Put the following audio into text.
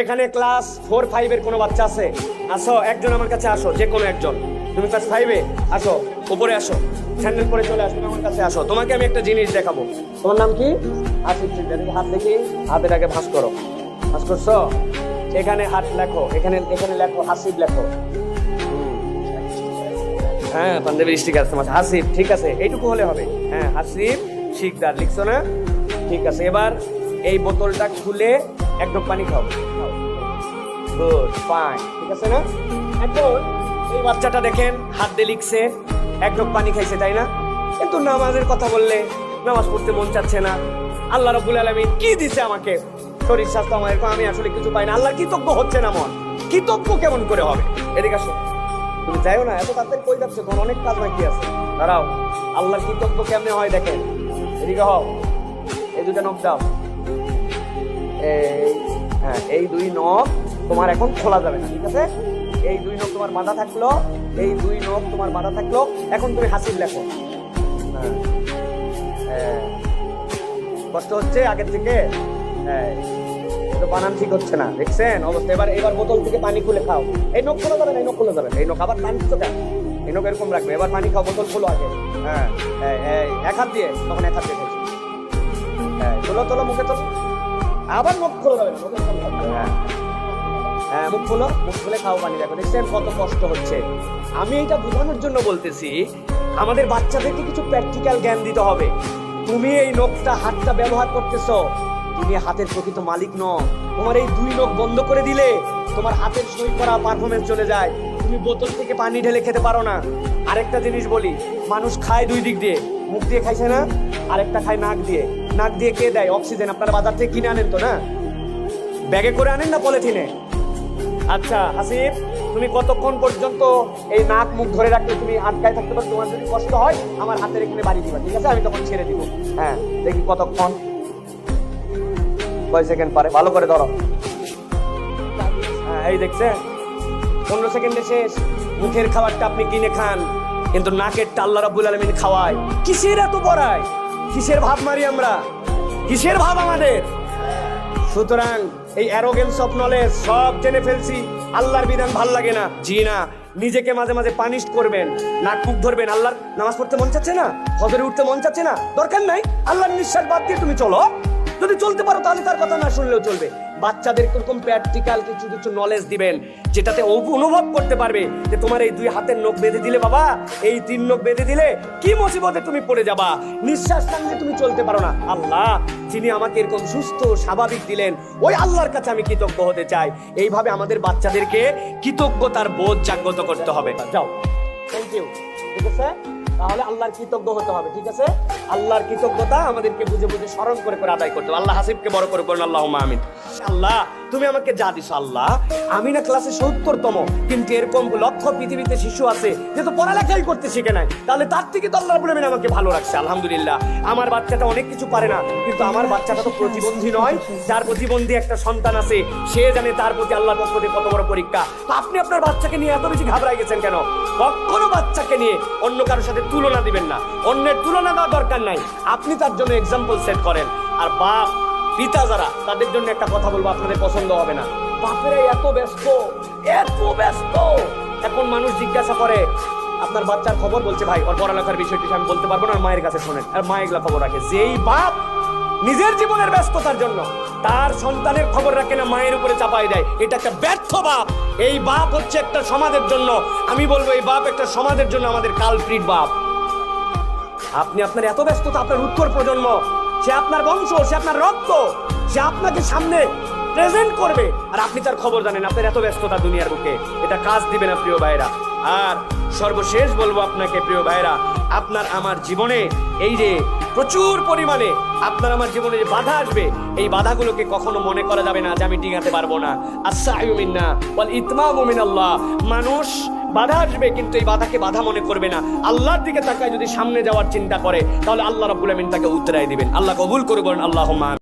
এখানে class four ফাইভের কোনো বাচ্চা আছে? আসো, একজন আমার কাছে আসো, যে কোনো একজন। তুমি ক্লাস ফাইভে আসো, উপরে আসো। স্যান্ডেল পরে চলে আসো আমার কাছে আসো। তোমাকে আমি একটা জিনিস দেখাবো। তোমার নাম কি? সিকদার এই হাত দেখি, হাতের আগে ভাঁজ করো। ভাঁজ করছ? এখানে হাত লেখো, এখানে এখানে লেখো হাসিব লেখো। হ্যাঁ পাঞ্জাবি স্টিকার তোমার। হাসিব ঠিক আছে, এইটুকু হলে হবে। হ্যাঁ হাসিব শিকদার, লিখছো না? ঠিক আছে, এবার এই বোতলটা খুলে একদম পানি খাও। গুড ফাইন ঠিক আছে না? এখন এই বাচ্চাটা দেখেন, হাত দিয়ে লিখছে, এক ডোক পানি খাইছে, তাই না? কিন্তু নামাজের কথা বললে নামাজ পড়তে মন চাচ্ছে না। আল্লাহ রবুল আলমী কি দিছে আমাকে? শরীর স্বাস্থ্য আমার এরকম, আমি আসলে কিছু পাই না। আল্লাহ কৃতজ্ঞ হচ্ছে না মন কৃতজ্ঞ কেমন করে হবে? এদিকে আসো তুমি যাইও না, এত তাড়াতাড়ি কই যাচ্ছে? তোমার অনেক কাজ বাকি আছে। দাঁড়াও, আল্লাহর কৃতজ্ঞ কেমনে হয় দেখেন। এদিকে হও। এই দুটা নখ দাও। এই হ্যাঁ এই দুই নখ তোমার এখন খোলা যাবে না ঠিক আছে? এই দুই নখ তোমার বাঁধা থাকল এই দুই নখ তোমার বাঁধা থাকল। এখন তুমি হাসির লেখো। হ্যাঁ হ্যাঁ। কষ্ট হচ্ছে আগের থেকে? হ্যাঁ। তো বানান ঠিক হচ্ছে না দেখছেন? অবস্থা এবার এবার বোতল থেকে পানি খুলে খাও। এই নখ খোলা যাবে না এই নখ খোলা যাবে। এই নখ আবার পানি তো কেন এই নখ এরকম রাখবে। এবার পানি খাও বোতল খোলো আগে। হ্যাঁ এক হাত দিয়ে তখন এক হাত দিয়ে। হ্যাঁ তোলো তোলো মুখে তোলো। আবার মুখ খোলা যাবে না, হ্যাঁ। মুখ খোলো, মুখ খুলে খাও পানি দেখো, দেখছেন কত কষ্ট হচ্ছে? আমি এটা বোঝানোর জন্য বলতেছি, আমাদের বাচ্চাদেরকে কিছু প্র্যাকটিক্যাল জ্ঞান দিতে হবে? তুমি এই নখটা, হাতটা ব্যবহার করতেছো, তুমি হাতের প্রকৃত মালিক ন তোমার এই দুই নখ বন্ধ করে দিলে তোমার হাতের সই করা পারফরমেন্স চলে যায়। তুমি বোতল থেকে পানি ঢেলে খেতে পারো না। আরেকটা জিনিস বলি, মানুষ খায় দুই দিক দিয়ে, মুখ দিয়ে খাইছে না, আরেকটা খায় নাক দিয়ে। নাক দিয়ে কে দেয়? অক্সিজেন, আপনারা বাজার থেকে কিনে আনেন তো না? ব্যাগে করে আনেন না পলিথিনে? আচ্ছা হাসিব তুমি কতক্ষণ পর্যন্ত এই নাক, মুখ ধরে রাখলে তুমি আটকায় থাকতে পারো? তোমার যদি কষ্ট হয়, আমার হাতের এখানে বাড়ি দিবা, ঠিক আছে? আমি তখন ছেড়ে দিব। হ্যাঁ দেখি কতক্ষণ। কয় সেকেন্ড পারে? ভালো করে ধরো। হ্যাঁ এই দেখছে। পনেরো সেকেন্ডে শেষ। মুখের খাবারটা আপনি কিনে খান। কিন্তু নাকের আল্লাহ রাব্বুল আলমিন খাওয়ায়। কিসের এত বড়ায় কিসের ভাব মারি আমরা? কিসের ভাব আমাদের? সুতরাং এই অ্যারোগেন্স অফ নলেজ সব জেনে ফেলছি। আল্লাহর বিধান ভালো লাগে না। জি না, নিজেকে মাঝে মাঝে পানিশ করবেন। নাক মুখ ধরবেন। আল্লাহর নামাজ পড়তে মন চাচ্ছে না? ফজরে উঠতে মন চাচ্ছে না? দরকার নাই। আল্লাহর নিঃশ্বাস বাদ দিয়ে তুমি চলো। যদি চলতে পারো তাহলে তার কথা না শুনলেও চলবে। বাচ্চাদের এরকম প্র্যাকটিক্যাল কিছু কিছু নলেজ দিবেন, যেটাতে অনুভব করতে পারবে যে তোমার এই দুই হাতের নখ বেঁধে দিলে বাবা, এই তিন নখ বেঁধে দিলে কি মুসিবতে তুমি পড়ে যাবা? নিঃশ্বাস টানলে তুমি চলতে পারো না। আল্লাহ যিনি আমাকে এরকম সুস্থ স্বাভাবিক দিলেন, ওই আল্লাহর কাছে আমি কৃতজ্ঞ হতে চাই। এইভাবে আমাদের বাচ্চাদেরকে কৃতজ্ঞতার বোধ জাগ্রত করতে হবে। যাও। থ্যাংক ইউ ঠিক আছে? তাহলে আল্লাহর কৃতজ্ঞ হতে হবে, ঠিক আছে? আল্লাহর কৃতজ্ঞতা আমাদেরকে বুঝে বুঝে স্মরণ করে করে আদায় করতে হবে। আল্লাহ হাসিবকে বড় করে করুন আল্লাহ আমিন। আল্লাহ তুমি আমাকে যা দিস আল্লাহ। আমি না ক্লাসে সত্তরতম, কিন্তু এরকম লক্ষ পৃথিবীতে শিশু আছে যে তো পড়ালেখাই করতে শিখে নাই। তাহলে তার থেকে তো আল্লাহ বলে আমাকে ভালো রাখছে, আলহামদুলিল্লাহ। আমার বাচ্চাটা অনেক কিছু পারে না, কিন্তু আমার বাচ্চাটা তো প্রতিবন্ধী নয়। যার প্রতিবন্ধী একটা সন্তান আছে, সে জানে তার প্রতি আল্লাহর পক্ষ থেকে কত বড় পরীক্ষা। আপনি আপনার বাচ্চাকে নিয়ে এত বেশি ঘাবড়াই গেছেন কেন? কখনো বাচ্চাকে নিয়ে অন্য কারোর সাথে তুলনা দিবেন না। অন্যের তুলনা দেওয়ার দরকার নাই। আপনি তার জন্য এক্সাম্পল সেট করেন। আর বাপ পিতা যারা, তাদের জন্য একটা কথা বলব, আপনাদের পছন্দ হবে না। বাপেরা এত ব্যস্ত এত ব্যস্ত। এখন মানুষ জিজ্ঞাসা করে, আপনার বাচ্চার খবর বলছে, ভাই, ওর পড়ালেখার বিষয়টি আমি বলতে পারব না মায়ের কাছে শোনেন। আর মা এগুলা খবর রাখে। যেই বাপ নিজের জীবনের ব্যস্ততার জন্য তার সন্তানের খবর রাখে না, মায়ের উপরে চাপাই দেয়, এটা একটা ব্যর্থ বাপ। এই বাপ হচ্ছে একটা সমাজের জন্য, আমি বলব, এই বাপ একটা সমাজের জন্য আমাদের কালপ্রিট বাপ। আপনি আপনার এত ব্যস্ততা, আপনার উত্তর প্রজন্ম সে আপনার বংশ, সে আপনার রক্ত, সে আপনাকে সামনে প্রেজেন্ট করবে। আর আপনি তার খবর জানেন, আপনার এত ব্যস্ততা দুনিয়ার বুকে। এটা কাজ দিবে না প্রিয় ভাইরা আর সর্বশেষ বলব আপনাকে প্রিয় ভাইরা আপনার আমার জীবনে এই যে প্রচুর পরিমাণে আপনার আমার জীবনে যে বাধা আসবে, এই বাধাগুলোকে কখনো মনে করা যাবে না যে আমি ডিঙাতে পারব না। আসাইউ বল ইতমা মুমিন আল্লাহ মানুষ বাধা আসবে, কিন্তু এই বাধাকে বাধা মনে করবে না। আল্লাহর দিকে তাকায় যদি সামনে যাওয়ার চিন্তা করে, তাহলে আল্লাহ রবুল আমিন তাকে উত্তরায় দিবেন। আল্লাহ কবুল করে বলেন আল্লাহ